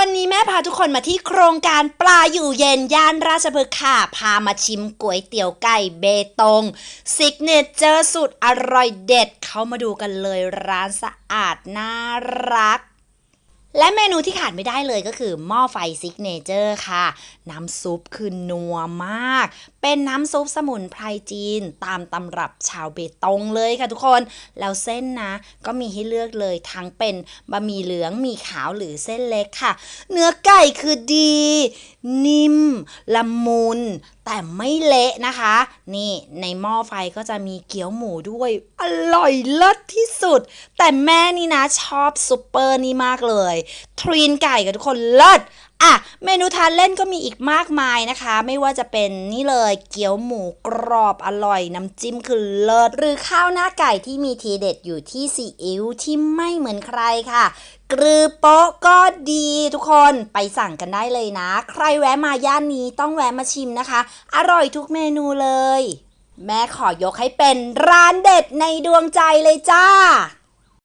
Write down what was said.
วันนี้แม่พาทุกคนมาที่โครงการปลาอยู่เย็นย่านราชพฤกษ์ค่ะ พามาชิมก๋วยเตี๋ยวไก่เบตงซิกเนเจอร์สุดอร่อยเด็ด เข้ามาดูกันเลยร้านสะอาดน่ารัก และเมนูที่ขาดไม่ได้เลยก็คือหม้อไฟซิกเนเจอร์ค่ะ น้ำซุปคือนัวมาก เป็นน้ำซุปสมุนไพรจีน ตามตำรับชาวเบตงเลยค่ะทุกคน แล้วเส้นนะ ก็มีให้เลือกเลยทั้งเป็นบะหมี่เหลืองมีขาวหรือเส้นเล็กค่ะ เนื้อไก่คือดี นิ่ม ละมุน แต่ไม่เละนะคะ นี่ในหม้อไฟก็จะมีเกี๊ยวหมูด้วย อร่อยเลิศที่สุด แต่แม่นี่นะชอบซุปเปอร์นี่มากเลย ทรีนไก่กับทุกคนเลิศอะเมนูทานเล่นก็มีอีกมากมายนะคะ ไม่ว่าจะเป็นนี่เลยเกี๊ยวหมูกรอบอร่อย น้ำจิ้มคือเลิศหรือข้าวหน้าไก่ที่มีทีเด็ดอยู่ที่ซีอิ๊วที่ไม่เหมือนใครค่ะ กรือโป๊ะก็ดีทุกคนไปสั่งกันได้เลยนะ ใครแวะมาย่านนี้ต้องแวะมาชิมนะคะ อร่อยทุกเมนูเลย แม่ขอยกให้เป็นร้านเด็ดในดวงใจเลยจ้า